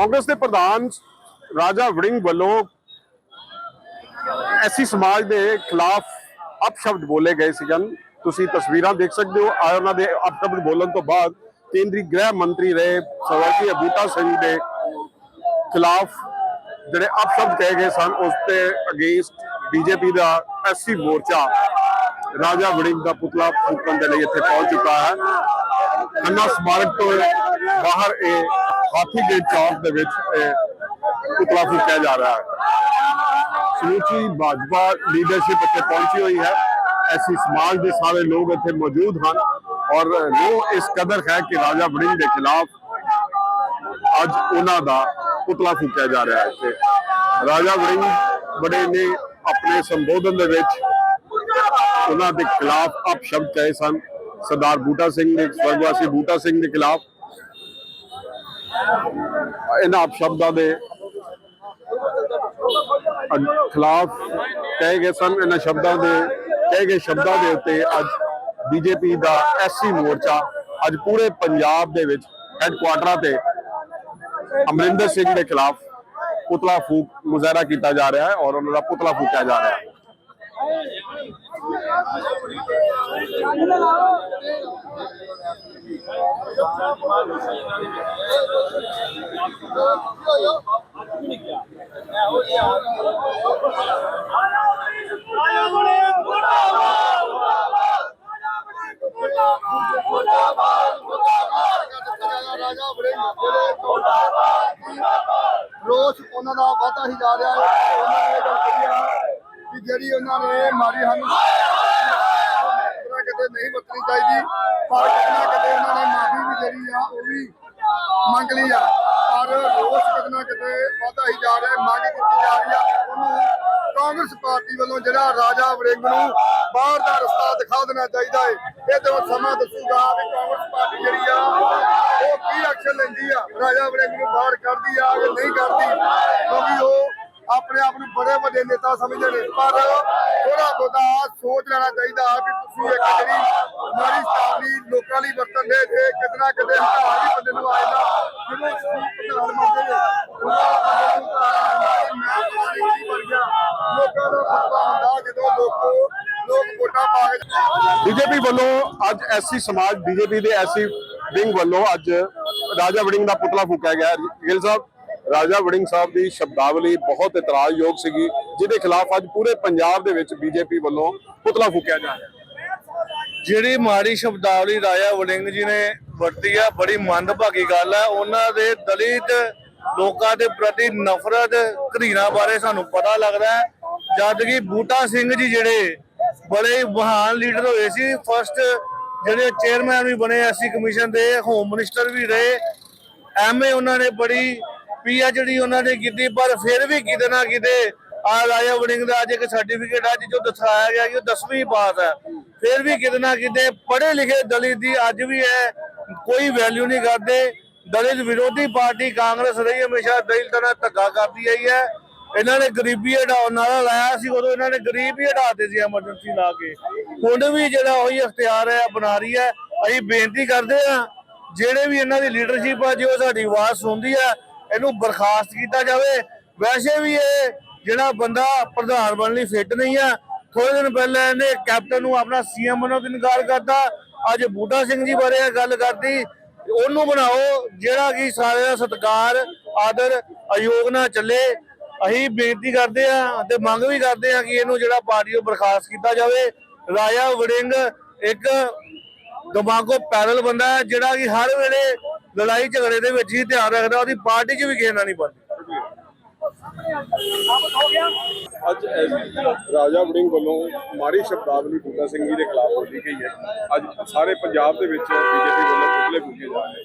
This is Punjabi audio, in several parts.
ਕਾਂਗਰਸ ਦੇ ਪ੍ਰਧਾਨ ਰਾਜਾ ਵੜਿੰਗ ਵੱਲੋਂ ਐਸੀ ਸਮਾਜ ਦੇ ਖਿਲਾਫ ਅਪਸ਼ਬਦ ਬੋਲੇ ਗਏ ਸਨ ਤੁਸੀਂ ਤਸਵੀਰਾਂ ਦੇਖ ਸਕਦੇ ਹੋ। ਆ ਉਹਨਾਂ ਦੇ ਅਪਸ਼ਬਦ ਬੋਲਣ ਤੋਂ ਬਾਅਦ ਕੇਂਦਰੀ ਗ੍ਰਹਿ ਮੰਤਰੀ ਰਹੇ ਸਵਰਗੀ ਬੂਟਾ ਸਿੰਘ ਦੇ ਖਿਲਾਫ ਜਿਹੜੇ ਅਪਸ਼ਬਦ ਕਹੇ ਗਏ ਸਨ, ਉਸ ਤੇ ਅਗੇਂਸਟ ਬੀਜੇਪੀ ਦਾ ਐਸਸੀ ਮੋਰਚਾ ਰਾਜਾ ਵੜਿੰਗ ਦਾ ਪੁਤਲਾ ਫੂਕਣ ਦੇ ਲਈ ਇੱਥੇ ਪਹੁੰਚ ਚੁੱਕਾ ਹੈ। ਖੰਨਾ ਸਮਾਰਕ ਤੋਂ ਬਾਹਰ ਇਹ ਹਾਥੀ ਗੇਟ ਚੌਕ ਦੇ ਵਿੱਚ ਪੁਤਲਾ ਫੂਕਿਆ ਜਾ ਰਿਹਾ ਹੈ। ਸਮੁੱਚੀ ਭਾਜਪਾ ਲੀਡਰਸ਼ਿਪ ਇੱਥੇ ਪਹੁੰਚੀ ਹੋਈ ਹੈ। ਐਸੀ ਸਮਾਜ ਦੇ ਸਾਰੇ ਲੋਕ ਇੱਥੇ ਮੌਜੂਦ ਹਨ ਔਰ ਉਹ ਇਸ ਕਦਰ ਹੈ ਕਿ ਰਾਜਾ ਵੜਿੰਗ ਦੇ ਖਿਲਾਫ ਅੱਜ ਉਹਨਾਂ ਦਾ ਪੁਤਲਾ ਫੂਕਿਆ ਜਾ ਰਿਹਾ ਹੈ ਇੱਥੇ। ਰਾਜਾ ਵੜਿੰਗ ਬੜੇ ਨੇ ਆਪਣੇ ਸੰਬੋਧਨ ਦੇ ਵਿੱਚ ਉਹਨਾਂ ਦੇ ਖਿਲਾਫ ਅਪਸ਼ਬਦ ਕਹੇ ਸਨ। ਸਰਦਾਰ ਬੂਟਾ ਸਿੰਘ ਦੇ ਸਵਰਗਵਾਸੀ ਬੂਟਾ ਸਿੰਘ ਦੇ ਖਿਲਾਫ ਇਹਨਾਂ ਅਪਸ਼ਬਦਾਂ ਦੇ ਖਿਲਾਫ ਕਹੇ ਗਏ ਸਨ। ਇਹਨਾਂ ਸ਼ਬਦਾਂ ਦੇ ਕਹੇ ਗਏ ਸ਼ਬਦਾਂ ਦੇ ਉੱਤੇ ਅੱਜ ਬੀਜੇਪੀ ਦਾ ਐਸਸੀ ਮੋਰਚਾ ਅੱਜ ਪੂਰੇ ਪੰਜਾਬ ਦੇ ਵਿੱਚ ਹੈੱਡਕੁਆਟਰਾਂ ਤੇ ਅਮਰਿੰਦਰ ਸਿੰਘ ਦੇ ਖਿਲਾਫ ਪੁਤਲਾ ਫੂਕ ਮੁਜ਼ਾਹਰਾ ਕੀਤਾ ਜਾ ਰਿਹਾ ਹੈ ਔਰ ਉਹਨਾਂ ਦਾ ਪੁਤਲਾ ਫੂਕਿਆ ਜਾ ਰਿਹਾ ਹੈ। ਰੋਸ ਉਹਨਾਂ ਦਾ ਵਾਧਾ ਹੀ ਜਾ ਰਿਹਾ ਹੈ। ਉਹਨਾਂ ਨੇ ਇਹ ਗੱਲ ਕਹੀ ਆ ਕਿ ਜਿਹੜੀ ਉਹਨਾਂ ਨੇ ਮਾਰੀ ਹਨ ਨਹੀਂ ਵਰਤਣੀ ਚਾਹੀਦੀ। ਪਰ ਕਿਤੇ ਨਾ ਉਹਨਾਂ ਨੇ ਮਾਫੀ ਵੀ ਜਿਹੜੀ ਆ, ਉਹ ਵੀ ਮੰਗ ਲਈ ਆ। ਪਰ ਰੋਸ ਕਿਤੇ ਨਾ ਵਾਧਾ ਹੀ ਜਾ ਰਿਹਾ, ਮੰਗ ਕੀਤੀ ਜਾ ਰਹੀ ਆ। ਉਹਨੂੰ ਕਾਂਗਰਸ ਪਾਰਟੀ ਵੱਲੋਂ ਜਿਹੜਾ ਰਾਜਾ ਵੜਿੰਗ ਨੂੰ ਬਾਹਰ ਦਾ ਰਸਤਾ ਦਿਖਾ ਦੇਣਾ ਚਾਹੀਦਾ ਹੈ ਇਹ ਤੇ ਸਮਾਂ ਦੱਸੂਗਾ ਵੀ ਕਾਂਗਰਸ ਪਾਰਟੀ ਜਿਹੜੀ ਆ, ਉਹ ਕੀ ਐਕਸ਼ਨ ਲੈਂਦੀ ਆ? ਰਾਜਾ ਵੜਿੰਗ ਨੂੰ ਬਾਹਰ ਕਰਦੀ ਆ ਕਿ ਨਹੀਂ ਕਰਦੀ ਕਿਉਂਕਿ ਉਹ ਆਪਣੇ ਆਪ ਨੂੰ ਬੜੇ ਵੱਡੇ ਨੇਤਾ ਸਮਝਦੇ ਨੇ। ਪਰ ਥੋੜਾ ਬਹੁਤਾ ਸੋਚ ਲੈਣਾ ਚਾਹੀਦਾ ਕਿ ਤੁਸੀਂ ਇੱਕ ਜਿਹੜੀ ਮਾਰੀ ਸਟਾਵਲੀ ਲੋਕਾਂ ਲਈ ਵਰਤਨ ਦੇ ਜੇ ਕਿਤੇ ਕਿਤੇ ਹੰਕਾਰ ਵੀ ਬੰਦੇ ਨੂੰ ਆਏਗਾ ਜਦੋਂ ਪ੍ਰਧਾਨ ਮੰਤਰੀ ਨੇ। ਮੈਂ ਪਤਾ ਨਹੀਂ ਕੀ ਗਿਆ। ਲੋਕਾਂ ਦਾ ਫਤਵਾ ਹੁੰਦਾ, ਜਦੋਂ ਲੋਕੋ ਲੋਕ ਵੋਟਾਂ ਪਾ ਕੇ ਬੀਜੇਪੀ ਵੱਲੋਂ ਅੱਜ ਐਸਸੀ ਸਮਾਜ, ਬੀਜੇਪੀ ਦੇ ਐਸਸੀ ਵਿੰਗ ਵੱਲੋਂ ਅੱਜ ਰਾਜਾ ਵੜਿੰਗ ਦਾ ਪੁਤਲਾ ਫੂਕਿਆ ਗਿਆ। ਗਿਲ ਸਾਹਿਬ ਰਾਜਾ ਵੜਿੰਗ ਸਾਹਿਬ ਦੀ ਸ਼ਬਦਾਵਲੀ ਬਹੁਤ ਇਤਰਾਜ਼ਯੋਗ ਸੀਗੀ, ਜਿਹਦੇ ਖਿਲਾਫ ਅੱਜ ਪੂਰੇ ਪੰਜਾਬ ਦੇ ਵਿੱਚ ਬੀਜੇਪੀ ਵੱਲੋਂ ਪੁਤਲਾ ਫੂਕਿਆ ਜਾ ਰਿਹਾ। ਜਿਹੜੀ ਮਾੜੀ ਸ਼ਬਦਾਵਲੀ ਰਾਜਾ ਵੜਿੰਗ ਜੀ ਨੇ ਵਰਤੀ ਆ, ਬੜੀ ਮੰਦਭਾਗੀ ਗੱਲ ਹੈ ਉਹਨਾਂ ਦੇ ਦਲਿਤ ਲੋਕਾਂ ਦੇ ਪ੍ਰਤੀ ਨਫ਼ਰਤ ਘਰੀਨਾ ਬਾਰੇ ਸਾਨੂੰ ਪਤਾ ਲੱਗਦਾ ਹੈ। ਜਦ ਕਿ ਬੂਟਾ ਸਿੰਘ ਜੀ ਜਿਹੜੇ ਬੜੇ ਮਹਾਨ ਲੀਡਰ ਹੋਏ ਸੀ ਫਸਟ ਜਿਹੜੇ ਚੇਅਰਮੈਨ ਵੀ ਬਣੇ ਐਸੀ ਕਮਿਸ਼ਨ ਦੇ ਹੋਮ ਮਿਨਿਸਟਰ ਵੀ ਰਹੇ। ਐਮਏ ਉਹਨਾਂ ਨੇ ਬੜੀ ਪੀਐਚਡੀ ਉਹਨਾਂ ਨੇ ਕੀਤੀ, ਪਰ ਫਿਰ ਵੀ ਕਿਤੇ ਨਾ ਕਿਤੇ ਆ ਰਾਜਾ ਵੜਿੰਗ ਦਾ ਅੱਜ ਇੱਕ ਸਰਟੀਫਿਕੇਟ ਅੱਜ ਜੋ ਦਿਖਾਇਆ ਗਿਆ ਕਿ ਉਹ 10ਵੀਂ ਪਾਸ ਹੈ ਫਿਰ ਵੀ ਕਿਤੇ ਨਾ ਕਿਤੇ ਪੜ੍ਹੇ ਲਿਖੇ ਦਲਿਤ ਦੀ ਅੱਜ ਵੀ ਹੈ ਕੋਈ ਵੈਲਿਊ ਨਹੀਂ ਕਰਦੇ। ਦਲਿਤ ਵਿਰੋਧੀ ਪਾਰਟੀ ਕਾਂਗਰਸ ਰਹੀ, ਹਮੇਸ਼ਾ ਦਲਿਤ ਨਾਲ ਧੱਕਾ ਕਰਦੀ ਆਈ ਹੈ। ਇਹਨਾਂ ਨੇ ਗਰੀਬੀ ਹਟਾਉਣ ਨਾਰਾ ਲਾਇਆ ਸੀ, ਉਦੋਂ ਇਹਨਾਂ ਨੇ ਗਰੀਬ ਹੀ ਹਟਾਤੇ ਸੀ ਐਮਰਜੈਂਸੀ ਲਾ ਕੇ। ਹੁਣ ਵੀ ਜਿਹੜਾ ਉਹੀ ਅਖਤਿਆਰ ਹੈ ਬਣਾ ਰਹੀ ਹੈ। ਅਸੀਂ ਬੇਨਤੀ ਕਰਦੇ ਆ ਜਿਹੜੇ ਵੀ ਇਹਨਾਂ ਦੀ ਲੀਡਰਸ਼ਿਪ ਆ, ਜੋ ਸਾਡੀ ਆਵਾਜ਼ ਸੁਣਦੀ ਆ ਇਹਨੂੰ ਬਰਖਾਸਤ ਕੀਤਾ ਜਾਵੇ। ਵੈਸੇ ਵੀ ਇਹ ਜਿਹੜਾ ਬੰਦਾ ਪ੍ਰਧਾਨ ਬਣਨ ਲਈ ਫਿੱਟ ਨਹੀਂ ਆ ਥੋੜੇ ਦਿਨ ਪਹਿਲਾਂ ਇਹਨੇ ਕੈਪਟਨ ਨੂੰ ਆਪਣਾ ਸੀਐਮ ਬਣਨ ਤੋਂ ਇਨਕਾਰ ਕਰਤਾ। ਅੱਜ ਬੂਟਾ ਸਿੰਘ ਜੀ ਬਾਰੇ ਗੱਲ ਕਰਦੀ ਉਹਨੂੰ ਬਣਾਓ, ਜਿਹੜਾ ਕਿ ਸਾਰੇ ਦਾ ਸਤਿਕਾਰ, ਆਦਰ ਅਯੋਗ ਨਾਲ ਚੱਲੇ। ਅਸੀਂ ਬੇਨਤੀ ਕਰਦੇ ਆ ਤੇ ਮੰਗ ਵੀ ਕਰਦੇ ਆ ਕਿ ਇਹਨੂੰ ਜਿਹੜਾ ਪਾਰਟੀ ਤੋਂ ਬਰਖਾਸਤ ਕੀਤਾ ਜਾਵੇ। ਰਾਜਾ ਵੜਿੰਗ ਇੱਕ ਦਿਮਾਗੋ ਪੈਰਲ ਬੰਦਾ ਹੈ, ਜਿਹੜਾ ਕਿ ਹਰ ਵੇਲੇ ਲੜਾਈ ਝਗੜੇ ਦੇ ਵਿੱਚ ਹੀ ਧਿਆਨ ਰੱਖਦਾ ਉਹਦੀ ਪਾਰਟੀ 'ਚ ਵੀ ਕਿਸੇ ਨਾਲ ਨਹੀਂ ਬਣਦੀ। ਅੱਜ ਰਾਜਾ ਵੜਿੰਗ ਵੱਲੋਂ ਮਾੜੀ ਸ਼ਬਦਾਵਲੀ ਬੂਟਾ ਸਿੰਘ ਜੀ ਦੇ ਖਿਲਾਫ ਬੋਲੀ ਗਈ ਹੈ। ਅੱਜ ਸਾਰੇ ਪੰਜਾਬ ਦੇ ਵਿੱਚ ਬੀਜੇਪੀ ਵੱਲੋਂ ਪੁਤਲੇ ਫੂਕੇ ਜਾ ਰਹੇ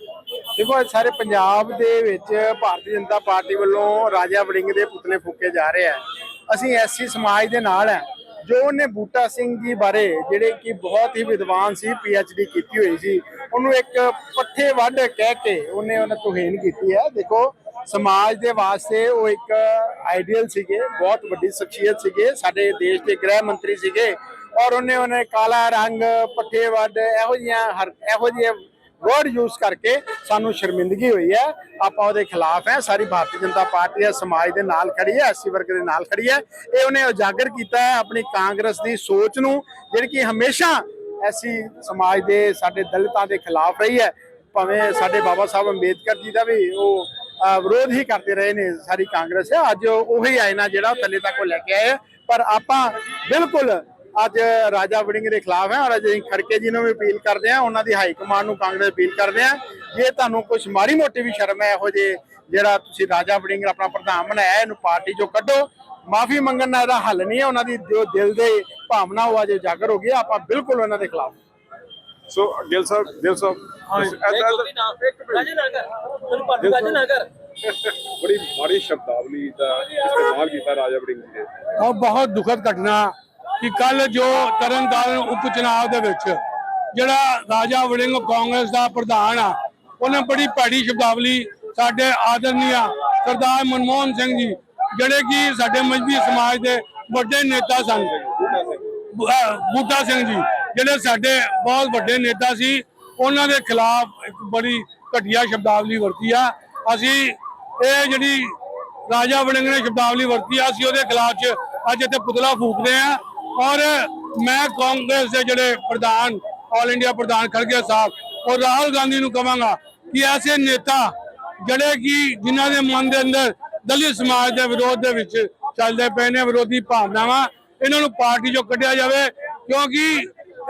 ਦੇਖੋ ਅੱਜ ਸਾਰੇ ਪੰਜਾਬ ਦੇ ਵਿੱਚ ਭਾਰਤੀ ਜਨਤਾ ਪਾਰਟੀ ਵੱਲੋਂ ਰਾਜਾ ਵੜਿੰਗ ਦੇ ਪੁਤਲੇ ਫੂਕੇ ਜਾ ਰਹੇ ਆ ਅਸੀਂ ਐਸਸੀ ਸਮਾਜ ਦੇ ਨਾਲ ਹੈ। ਜੋ ਉਹਨੇ ਬੂਟਾ ਸਿੰਘ ਜੀ ਬਾਰੇ ਜਿਹੜੇ ਕਿ ਬਹੁਤ ਹੀ ਵਿਦਵਾਨ ਸੀ ਡੀ ਕੀਤੀ ਹੋਈ ਸੀ ਉਹਨੂੰ ਇੱਕ ਪੱਠੇ ਵੱਢ ਕਹਿ ਕੇ ਉਹਨੇ ਉਹਨਾਂ ਤੋਹੀਨ ਕੀਤੀ ਹੈ। ਦੇਖੋ, ਸਮਾਜ ਦੇ ਵਾਸਤੇ ਉਹ ਇੱਕ ਆਈਡੀਅਲ ਸੀਗੇ, ਬਹੁਤ ਵੱਡੀ ਸ਼ਖਸੀਅਤ ਸੀਗੇ। ਸਾਡੇ ਦੇਸ਼ ਦੇ ਗ੍ਰਹਿ ਮੰਤਰੀ ਸੀਗੇ ਔਰ ਉਹਨੇ ਉਹਨੇ ਕਾਲਾ ਰੰਗ, ਪੱਠੇ ਵੱਢ, ਇਹੋ ਜਿਹੀਆਂ ਹਰ, ਇਹੋ ਜਿਹੇ ਵਰਡ ਯੂਜ਼ ਕਰਕੇ ਸਾਨੂੰ ਸ਼ਰਮਿੰਦਗੀ ਹੋਈ ਹੈ। ਆਪਾਂ ਉਹਦੇ ਖਿਲਾਫ ਹੈ। ਸਾਰੀ ਭਾਰਤੀ ਜਨਤਾ ਪਾਰਟੀ ਹੈ, ਸਮਾਜ ਦੇ ਨਾਲ ਖੜੀ ਹੈ ਐਸਸੀ ਵਰਗ ਦੇ ਨਾਲ ਖੜੀ ਹੈ। ਇਹ ਉਹਨੇ ਉਜਾਗਰ ਕੀਤਾ ਹੈ ਆਪਣੀ ਕਾਂਗਰਸ ਦੀ ਸੋਚ ਨੂੰ, ਜਿਹੜੀ ਕਿ ਹਮੇਸ਼ਾ ਐਸੀ ਸਮਾਜ ਦੇ ਸਾਡੇ ਦਲਿਤਾਂ ਦੇ ਖਿਲਾਫ ਰਹੀ ਹੈ, ਭਾਵੇਂ ਸਾਡੇ ਬਾਬਾ ਸਾਹਿਬ ਅੰਬੇਦਕਰ ਜੀ ਦਾ ਵੀ ਉਹ ਵਿਰੋਧ ਹੀ ਕਰਦੇ ਰਹੇ ਨੇ ਸਾਰੀ ਕਾਂਗਰਸ। ਅੱਜ ਉਹੀ ਆਇਨਾ ਜਿਹੜਾ ਥੱਲੇ ਤੱਕ ਉਹ ਲੈ ਕੇ ਆਏ ਪਰ ਆਪਾਂ ਬਿਲਕੁਲ ਅੱਜ ਰਾਜਾ ਵੜਿੰਗ ਦੇ ਖਿਲਾਫ ਹੈ ਔਰ ਅੱਜ ਅਸੀਂ ਖੜਕੇ ਜੀ ਨੂੰ ਵੀ ਅਪੀਲ ਕਰਦੇ ਹਾਂ, ਉਹਨਾਂ ਦੀ ਹਾਈ ਕਮਾਂਡ ਨੂੰ ਕਾਂਗਰਸ ਅਪੀਲ ਕਰਦੇ ਹਾਂ। ਜੇ ਤੁਹਾਨੂੰ ਕੁਝ ਮਾੜੀ ਮੋਟੀ ਵੀ ਸ਼ਰਮ ਹੈ, ਇਹੋ ਜੇ ਜਿਹੜਾ ਤੁਸੀਂ ਰਾਜਾ ਵੜਿੰਗ ਆਪਣਾ ਪ੍ਰਧਾਨ ਬਣਾਇਆ, ਇਹਨੂੰ ਪਾਰਟੀ ਚੋਂ ਕੱਢੋ ਮਾਫੀ ਮੰਗਣ ਨਾਲ ਇਹਦਾ ਹੱਲ ਨਹੀਂ ਹੈ। ਉਹਨਾਂ ਦੀ ਜੋ ਦਿਲ ਦੇ ਭਾਵਨਾ ਉਹ ਅੱਜ ਉਜਾਗਰ ਹੋ ਗਈ। ਆਪਾਂ ਬਿਲਕੁਲ ਉਹਨਾਂ ਦੇ ਖਿਲਾਫ ਸੋ ਗਿੱਲ ਸਾਹਿਬ ਗਿੱਲ ਸਾਹਿਬ ਬੜੀ ਮਾੜੀ ਸ਼ਬਦਾਵਲੀ ਦਾ ਇਸਤੇਮਾਲ ਕੀਤਾ ਰਾਜਾ ਵੜਿੰਗ ਜੀ ਨੇ। ਔਰ ਬਹੁਤ ਦੁਖਦ ਘਟਨਾ ਕਿ ਕੱਲ ਜੋ ਤਰਨਤਾਰਨ ਉਪ ਚੁਣਾਵ ਦੇ ਵਿੱਚ ਜਿਹੜਾ ਰਾਜਾ ਵੜਿੰਗ ਕਾਂਗਰਸ ਦਾ ਪ੍ਰਧਾਨ ਆ ਉਹਨੇ ਬੜੀ ਭੈੜੀ ਸ਼ਬਦਾਵਲੀ ਸਾਡੇ ਆਦਰਨੀਆ ਸਰਦਾਰ ਮਨਮੋਹਨ ਸਿੰਘ ਜੀ ਜਿਹੜੇ ਕਿ ਸਾਡੇ ਮਜਬੀ ਸਮਾਜ ਦੇ ਵੱਡੇ ਨੇਤਾ ਸਨ। ਬੂਟਾ ਸਿੰਘ ਜੀ, ਜਿਹੜੇ ਸਾਡੇ ਬਹੁਤ ਵੱਡੇ ਨੇਤਾ ਸੀ, ਉਹਨਾਂ ਦੇ ਖਿਲਾਫ ਇੱਕ ਬੜੀ ਘਟੀਆ ਸ਼ਬਦਾਵਲੀ ਵਰਤੀ ਆ। ਅਸੀਂ ਇਹ ਜਿਹੜੀ ਰਾਜਾ ਵੜਿੰਗ ਨੇ ਸ਼ਬਦਾਵਲੀ ਵਰਤੀ ਆ, ਅਸੀਂ ਉਹਦੇ ਖਿਲਾਫ ਚ ਅੱਜ ਇੱਥੇ ਪੁਤਲਾ ਫੂਕਦੇ ਆ। ਔਰ ਮੈਂ ਕਾਂਗਰਸ ਦੇ ਜਿਹੜੇ ਪ੍ਰਧਾਨ ਆਲ ਇੰਡੀਆ ਪ੍ਰਧਾਨ ਖੜਗੇ ਸਾਹਿਬ ਔਰ ਰਾਹੁਲ ਗਾਂਧੀ ਨੂੰ ਕਹਾਂਗਾ ਕਿ ਐਸੇ ਨੇਤਾ ਜਿਹੜੇ ਕਿ ਜਿਨ੍ਹਾਂ ਦੇ ਮਨ ਦੇ ਅੰਦਰ ਦਲਿਤ ਸਮਾਜ ਦੇ ਵਿਰੋਧ ਦੇ ਵਿੱਚ ਚੱਲਦੇ ਪਏ ਨੇ, ਵਿਰੋਧੀ ਭਾਵਨਾਵਾਂ ਇਹਨਾਂ ਨੂੰ ਪਾਰਟੀ ਚੋਂ ਕੱਢਿਆ ਜਾਵੇ, ਕਿਉਂਕਿ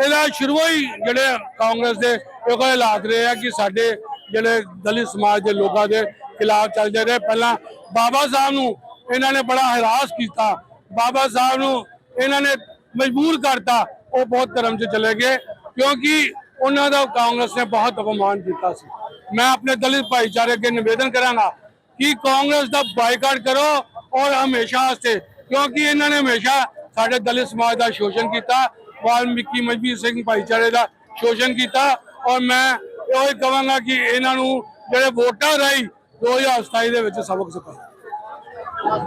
ਇਹਦਾ ਸ਼ੁਰੂ ਹੀ ਜਿਹੜੇ ਕਾਂਗਰਸ ਦੇ, ਇਹ ਹਾਲਾਤ ਰਹੇ ਆ ਕਿ ਸਾਡੇ ਜਿਹੜੇ ਦਲਿਤ ਸਮਾਜ ਦੇ ਲੋਕਾਂ ਦੇ ਖਿਲਾਫ ਚੱਲਦੇ ਰਹੇ। ਪਹਿਲਾਂ ਬਾਬਾ ਸਾਹਿਬ ਨੂੰ ਇਹਨਾਂ ਨੇ ਬੜਾ ਹਰਾਸ ਕੀਤਾ। ਬਾਬਾ ਸਾਹਿਬ ਨੂੰ ਇਹਨਾਂ ਨੇ ਮਜਬੂਰ ਕਰਤਾ, ਉਹ ਬਹੁਤ ਧਰਮ 'ਚ ਚਲੇ ਗਏ, ਕਿਉਂਕਿ ਉਹਨਾਂ ਦਾ ਕਾਂਗਰਸ ਨੇ ਬਹੁਤ ਅਪਮਾਨ ਕੀਤਾ ਸੀ। ਮੈਂ ਆਪਣੇ ਦਲਿਤ ਭਾਈਚਾਰੇ ਅੱਗੇ ਨਿਵੇਦਨ ਕਰਾਂਗਾ ਕਿ ਕਾਂਗਰਸ ਦਾ ਬਾਈਕਾਟ ਕਰੋ ਔਰ ਹਮੇਸ਼ਾ ਵਾਸਤੇ ਕਿਉਂਕਿ ਇਹਨਾਂ ਨੇ ਹਮੇਸ਼ਾ ਸਾਡੇ ਦਲਿਤ ਸਮਾਜ ਦਾ ਸ਼ੋਸ਼ਣ ਕੀਤਾ ਵਾਲਮੀਕੀ ਮਜਬੀ ਸਿੰਘ ਭਾਈਚਾਰੇ ਦਾ ਸ਼ੋਸ਼ਣ ਕੀਤਾ ਔਰ ਮੈਂ ਇਹੋ ਕਹਾਂਗਾ ਕਿ ਇਹਨਾਂ ਨੂੰ ਜਿਹੜੇ ਵੋਟਾਂ ਰਾਹੀਂ 2027 ਦੇ ਵਿੱਚ ਸਬਕ ਸਿਖਾਓ। ਅੱਜ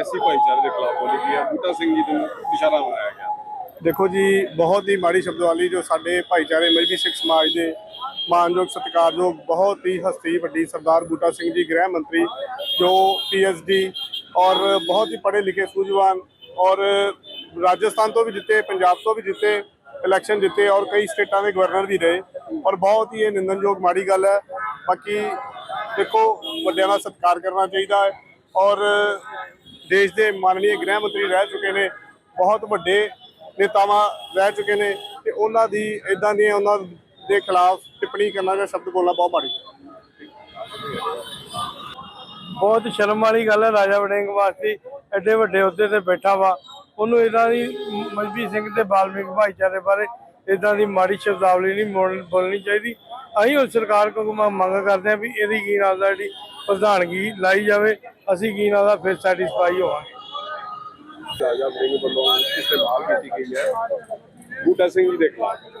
ਐਸੀ ਭਾਈਚਾਰੇ ਦੇ ਖਿਲਾਫ ਬੋਲੀ ਗਈ ਹੈ। ਬੂਟਾ ਸਿੰਘ ਜੀ ਨੂੰ ਨਿਸ਼ਾਨਾ ਬਣਾਇਆ ਗਿਆ। ਦੇਖੋ ਜੀ ਬਹੁਤ ਹੀ ਮਾੜੀ ਸ਼ਬਦਾਵਲੀ ਜੋ ਸਾਡੇ ਭਾਈਚਾਰੇ ਮਜਬੀ ਸਿੱਖ ਸਮਾਜ ਦੇ ਮਾਨਯੋਗ ਸਤਿਕਾਰਯੋਗ ਬਹੁਤ ਹੀ ਹਸਤੀ ਵੱਡੀ ਸਰਦਾਰ ਬੂਟਾ ਸਿੰਘ ਜੀ, ਗ੍ਰਹਿ ਮੰਤਰੀ ਜੋ ਪੀਐਚਡੀ ਔਰ ਬਹੁਤ ਹੀ ਪੜ੍ਹੇ ਲਿਖੇ ਸੂਝਵਾਨ ਔਰ ਰਾਜਸਥਾਨ ਤੋਂ ਵੀ ਜਿੱਤੇ, ਪੰਜਾਬ ਤੋਂ ਵੀ ਜਿੱਤੇ ਇਲੈਕਸ਼ਨ ਜਿੱਤੇ ਔਰ ਕਈ ਸਟੇਟਾਂ ਦੇ ਗਵਰਨਰ ਵੀ ਰਹੇ ਔਰ ਬਹੁਤ ਹੀ ਇਹ ਨਿੰਦਨਯੋਗ ਮਾੜੀ ਗੱਲ ਹੈ। ਬਾਕੀ ਦੇਖੋ, ਵੱਡਿਆਂ ਦਾ ਸਤਿਕਾਰ ਕਰਨਾ ਚਾਹੀਦਾ ਹੈ ਔਰ ਦੇਸ਼ ਦੇ ਮਾਨਨੀय ਗ੍ਰਹਿ ਮੰਤਰੀ ਰਹਿ ਚੁੱਕੇ ਨੇ, ਬਹੁਤ ਵੱਡੇ ਨੇਤਾਵਾਂ ਰਹਿ ਚੁੱਕੇ ਨੇ ਤੇ ਉਹਨਾਂ ਦੀ ਇਦਾਂ ਦੀਆਂ ਉਹਨਾਂ ਦੇ ਖਿਲਾਫ ਟਿੱਪਣੀ ਕਰਨਾ ਜਾਂ ਸ਼ਬਦ ਬੋਲਣਾ ਬਹੁਤ ਮਾੜੀ। ਬਹੁਤ ਸ਼ਰਮ ਵਾਲੀ ਗੱਲ ਹੈ ਰਾਜਾ ਵੜਿੰਗ ਵਾਸਤੇ। ਐਡੇ ਵੱਡੇ ਅਹੁਦੇ ਤੇ ਬੈਠਾ ਵਾ। ਉਹਨੂੰ ਇਦਾਂ ਦੀ ਮਜਬੀ ਸਿੰਘ ਤੇ ਬਾਲਮੀਕ ਭਾਈਚਾਰੇ ਬਾਰੇ ਇਦਾਂ ਦੀ ਮਾੜੀ ਸ਼ਬਦਾਵਲੀ ਨਹੀਂ ਬੋਲ- ਬੋਲਣੀ ਚਾਹੀਦੀ। ਅਸੀਂ ਹੁਣ ਸਰਕਾਰ ਕੋਲ ਮੰਗ ਕਰਦੇ ਹਾਂ ਵੀ ਇਹਦੀ ਕੀ ਨਾਲ ਦਾ ਜਿਹੜੀ ਪ੍ਰਧਾਨਗੀ ਲਾਈ ਜਾਵੇ। ਅਸੀਂ ਕੀ ਨਾਲ ਦਾ ਫਿਰ ਸੈਟੀਸਫਾਈ ਹੋਵਾਂਗੇ। ਰਾਜਾ ਵੜਿੰਗ ਵੱਲੋਂ ਇਸਤੇਮਾਲ ਕੀਤੀ ਗਈ ਹੈ। ਬੂਟਾ ਸਿੰਘ ਜੀ ਦੇ ਖਿਲਾਫ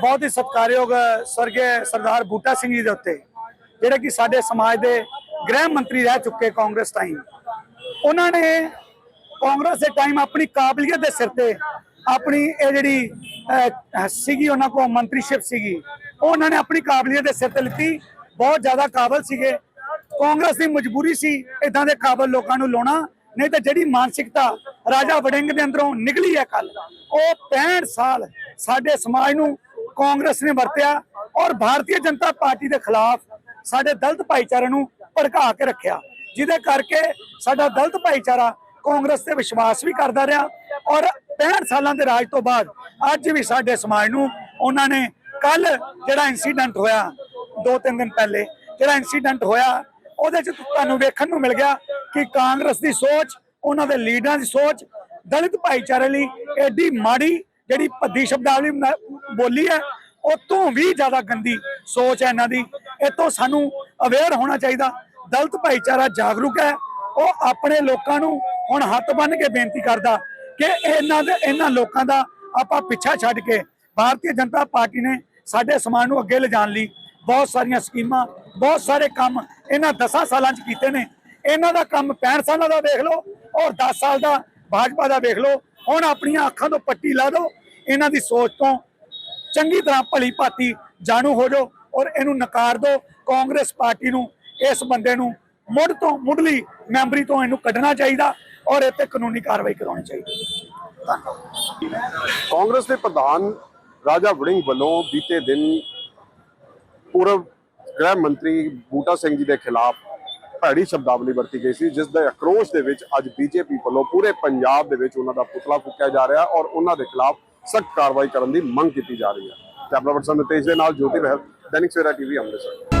ਬਹੁਤ ਹੀ ਸਤਿਕਾਰਯੋਗ ਸਵਰਗੇ ਸਰਦਾਰ ਬੂਟਾ ਸਿੰਘ ਜੀ ਦੇ ਉੱਤੇ, ਜਿਹੜੇ ਕਿ ਸਾਡੇ ਸਮਾਜ ਦੇ ਗ੍ਰਹਿ ਮੰਤਰੀ ਰਹਿ ਚੁੱਕੇ ਕਾਂਗਰਸ ਟਾਈਮ ਉਹਨਾਂ ਨੇ ਕਾਂਗਰਸ ਦੇ ਟਾਈਮ ਆਪਣੀ ਕਾਬਲੀਅਤ ਦੇ ਸਿਰ ਤੇ ਆਪਣੀ ਇਹ ਜਿਹੜੀ ਸੀਗੀ ਉਹਨਾਂ ਕੋਲ ਮੰਤਰੀਸ਼ਿਪ ਸੀਗੀ, ਉਹ ਉਹਨਾਂ ਨੇ ਆਪਣੀ ਕਾਬਲੀਅਤ ਦੇ ਸਿਰ ਤੇ ਲਿੱਤੀ। ਬਹੁਤ ਜ਼ਿਆਦਾ ਕਾਬਲ ਸੀਗੇ। ਕਾਂਗਰਸ ਦੀ ਮਜਬੂਰੀ ਸੀ ਇਦਾਂ ਦੇ ਕਾਬਲ ਲੋਕਾਂ ਨੂੰ ਲਾਉਣਾ, ਨਹੀਂ ਤਾਂ ਜਿਹੜੀ ਮਾਨਸਿਕਤਾ ਰਾਜਾ ਵੜਿੰਗ ਦੇ ਅੰਦਰੋਂ ਨਿਕਲੀ ਹੈ ਕੱਲ ਉਹ 65 ਸਾਲ ਸਾਡੇ ਸਮਾਜ ਨੂੰ ਕਾਂਗਰਸ ਨੇ ਵਰਤਿਆ ਔਰ ਭਾਰਤੀ ਜਨਤਾ ਪਾਰਟੀ ਦੇ ਖਿਲਾਫ ਸਾਡੇ ਦਲਤ ਭਾਈਚਾਰੇ ਨੂੰ ਭੜਕਾ ਕੇ ਰੱਖਿਆ। ਜਿਹਦੇ ਕਰਕੇ ਸਾਡਾ ਦਲਤ ਭਾਈਚਾਰਾ ਕਾਂਗਰਸ ਤੇ ਵਿਸ਼ਵਾਸ ਵੀ ਕਰਦਾ ਰਿਹਾ ਔਰ 65 ਸਾਲਾਂ ਦੇ ਰਾਜ ਤੋਂ ਬਾਅਦ ਅੱਜ ਵੀ ਸਾਡੇ ਸਮਾਜ ਨੂੰ ਉਹਨਾਂ ਨੇ ਕੱਲ ਜਿਹੜਾ ਇਨਸੀਡੈਂਟ ਹੋਇਆ ਦੋ ਤਿੰਨ ਦਿਨ ਪਹਿਲੇ ਜਿਹੜਾ ਇਨਸੀਡੈਂਟ ਹੋਇਆ, ਉਹਦੇ ਚ ਤੁਹਾਨੂੰ ਵੇਖਣ ਨੂੰ ਮਿਲ ਗਿਆ ਕਿ ਕਾਂਗਰਸ ਦੀ ਸੋਚ, ਉਹਨਾਂ ਦੇ ਲੀਡਰਾਂ ਦੀ ਸੋਚ, ਦਲਿਤ ਭਾਈਚਾਰੇ ਲਈ ਐਡੀ ਮਾੜੀ ਜਿਹੜੀ ਭੱਦੀ ਸ਼ਬਦਾਵਲੀ ਬੋਲੀ ਹੈ, ਉਹ ਤੋਂ ਵੀ ਜ਼ਿਆਦਾ ਗੰਦੀ ਸੋਚ ਹੈ ਇਹਨਾਂ ਦੀ। ਇਹ ਸਾਨੂੰ ਅਵੇਅਰ ਹੋਣਾ ਚਾਹੀਦਾ। ਦਲਤ ਭਾਈਚਾਰਾ ਜਾਗਰੂਕ ਹੈ। ਉਹ ਆਪਣੇ ਲੋਕਾਂ ਨੂੰ ਹੁਣ ਹੱਥ ਬੰਨ ਕੇ ਬੇਨਤੀ ਕਰਦਾ ਕਿ ਇਹਨਾਂ ਦੇ, ਇਹਨਾਂ ਲੋਕਾਂ ਦਾ ਆਪਾਂ ਪਿੱਛਾ ਛੱਡ ਕੇ ਭਾਰਤੀ ਜਨਤਾ ਪਾਰਟੀ ਨੇ ਸਾਡੇ ਸਮਾਜ ਨੂੰ ਅੱਗੇ ਲਿਜਾਣ ਲਈ ਬਹੁਤ ਸਾਰੀਆਂ ਸਕੀਮਾਂ, ਬਹੁਤ ਸਾਰੇ ਕੰਮ ਇਹਨਾਂ 10 ਸਾਲਾਂ 'ਚ ਕੀਤੇ ਨੇ। ਇਹਨਾਂ ਦਾ ਕੰਮ 65 ਸਾਲਾਂ ਦਾ ਦੇਖ ਲਓ ਔਰ 10 ਸਾਲ ਦਾ ਭਾਜਪਾ ਦਾ ਦੇਖ ਲਓ। ਹੁਣ ਆਪਣੀਆਂ ਅੱਖਾਂ ਤੋਂ ਪੱਟੀ ਲਾ ਦਿਓ, ਇਹਨਾਂ ਦੀ ਸੋਚ ਤੋਂ ਚੰਗੀ ਤਰ੍ਹਾਂ ਭਲੀ ਭਾਤੀ ਜਾਣੂ ਹੋ ਜਾਓ ਔਰ ਇਹਨੂੰ ਨਕਾਰ ਦਿਓ। ਕਾਂਗਰਸ ਪਾਰਟੀ ਨੂੰ, ਇਸ ਬੰਦੇ ਨੂੰ ਮੁੱਢ ਤੋਂ ਮੁੱਢਲੀ ਮੈਂਬਰੀ ਤੋਂ ਇਹਨੂੰ ਕੱਢਣਾ ਚਾਹੀਦਾ ਔਰ ਇਹ ਤੇ ਕਾਨੂੰਨੀ ਕਾਰਵਾਈ ਕਰਾਉਣੀ ਚਾਹੀਦੀ ਕਾਂਗਰਸ ਦੇ ਪ੍ਰਧਾਨ ਰਾਜਾ ਵੜਿੰਗ ਵੱਲੋਂ ਬੀਤੇ ਦਿਨ ਪੂਰਵ ਗ੍ਰਹਿ ਮੰਤਰੀ ਬੂਟਾ ਸਿੰਘ ਜੀ ਦੇ ਖਿਲਾਫ ਭੈੜੀ ਸ਼ਬਦਾਵਲੀ ਵਰਤੀ ਗਈ ਸੀ ਜਿਸ ਦੇ ਆਕਰੋਸ਼ ਦੇ ਵਿੱਚ ਅੱਜ ਬੀਜੇਪੀ ਵੱਲੋਂ ਪੂਰੇ ਪੰਜਾਬ ਦੇ ਵਿੱਚ ਉਹਨਾਂ ਦਾ ਪੁਤਲਾ ਫੂਕਿਆ ਜਾ ਰਿਹਾ ਔਰ ਉਹਨਾਂ ਦੇ ਖਿਲਾਫ ਸਖਤ ਕਾਰਵਾਈ ਕਰਨ ਦੀ ਮੰਗ ਕੀਤੀ ਜਾ ਰਹੀ ਹੈ। ਕੈਮਰਾ ਪਰਸਨ ਨਿਤੇਸ਼ ਦੇ ਨਾਲ ਜੋਤੀ ਬਹਿਲ ਦੈਨਿਕ ਸਵੇਰਾ ਟੀਵੀ, ਅੰਮ੍ਰਿਤਸਰ।